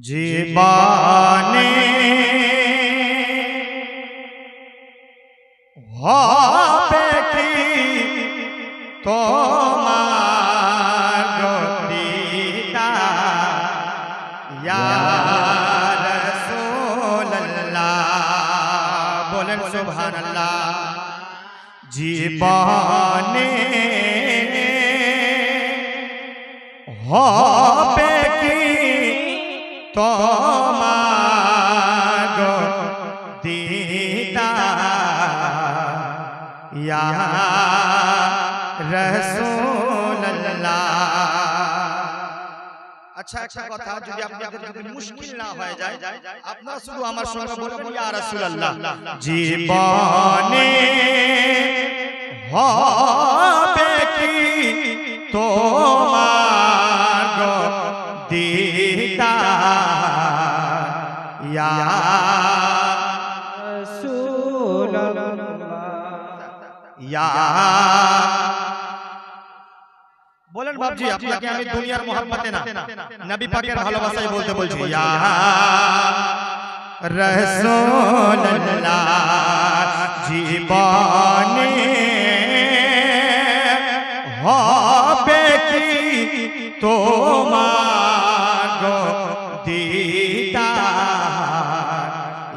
জীবনে হবে কি তোমার গতিটা? বলেন সুবহানাল্লাহ। জীবনে হবে তোমার দিদা ইয়া আচ্ছা একটা কথা যদি আপনাদের যদি মুশকিল না হয়ে যায়, আপনারা শুধু আমার সঙ্গে বলবেন, ইয়া রাসূলুল্লাহ। জীবনে হবে কি তোমার বলেন বাবজি আপনাকে আমি দুনিয়ার মোহাম্মতে না নবী পাকের ভালোবাসায় বলতে বলছি ইয়া রাসূলুল্লাহ জীবনে হবে কি তোমার গো দিদার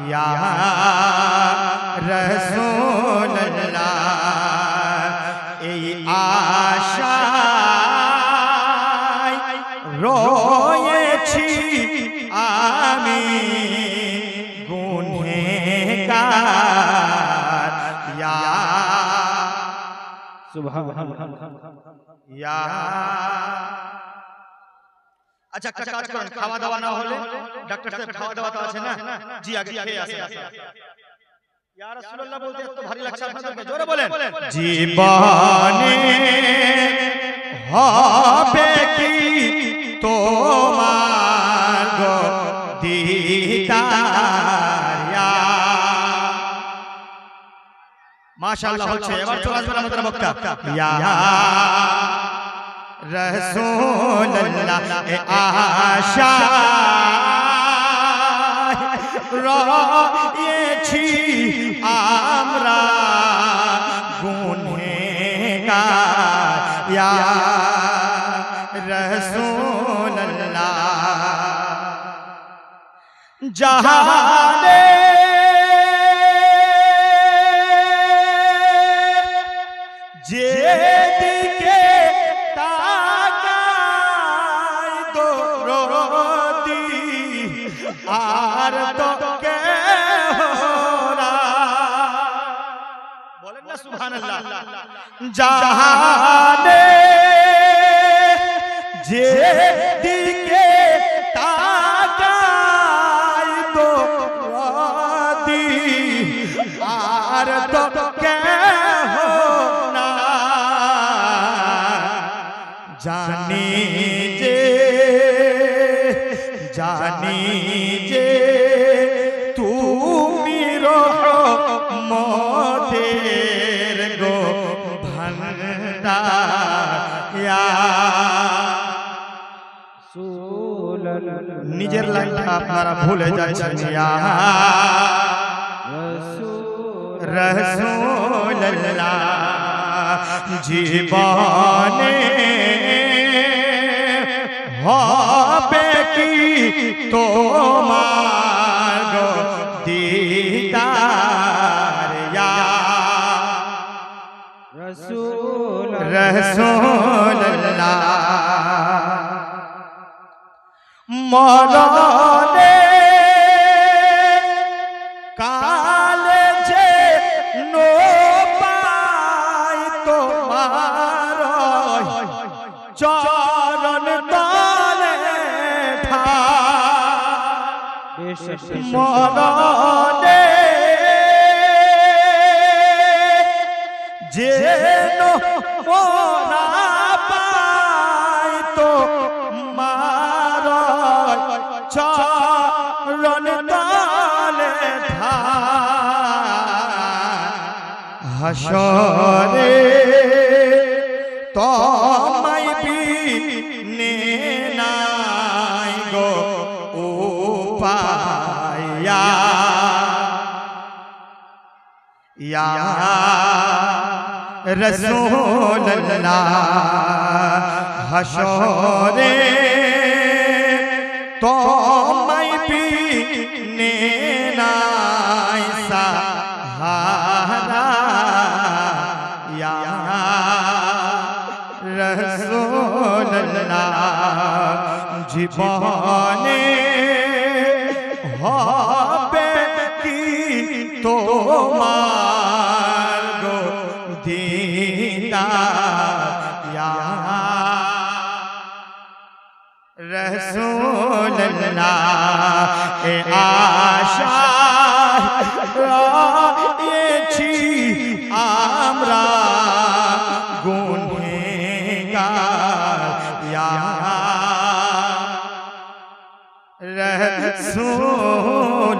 ইয়া রয়েছি আমি গুনহেগার ইয়া। ইয়া। আচ্ছা একটা কাজ করেন খাওয়া দাওয়া না হলে ডাক্তার সাহেব খাওয়া দাওয়া তো আছে না? জি আগে খেয়ে আসেন। ইয়া রাসূলুল্লাহ বলতে এত ভারী লাগছে আপনাদেরকে জোরে বলেন। জীবনে হবে কি তোমার গো দিদার মাশাআল্লাহ হচ্ছে এবার চলে আসবেন আমাদের বক্তা। ইয়া রাসূলুল্লাহ এ আশা রয়েছি আমরা গুনহেগার ইয়া জাহানে। যেদিকে তাকাই দরদি আর তো কেহ না। বলেন না সুবহানাল্লাহ। জাহানে জানি যে জানি যে তুমি রহমতের গো ভান্ডার নিজের লাইনটা আপনারা ভুলে যাচ্ছেন ইয়া রসুল্লাহ জীবনে হবে কি তোমার দিদার ইয়া রসুল্লাহ মরণে মরণে যে মোরা পাই তো মার চরণ তলে হাসরে তোমায় বিনে ইয়া রসুল্লাহ হাসরে তোমায় পিনে নাই সাহারা ইয়া রসুল্লাহ জীবনে হবে রসুল্লাহ এ আশা রয়েছি আমরা গুনেগার ইয়া রসুল্লাহ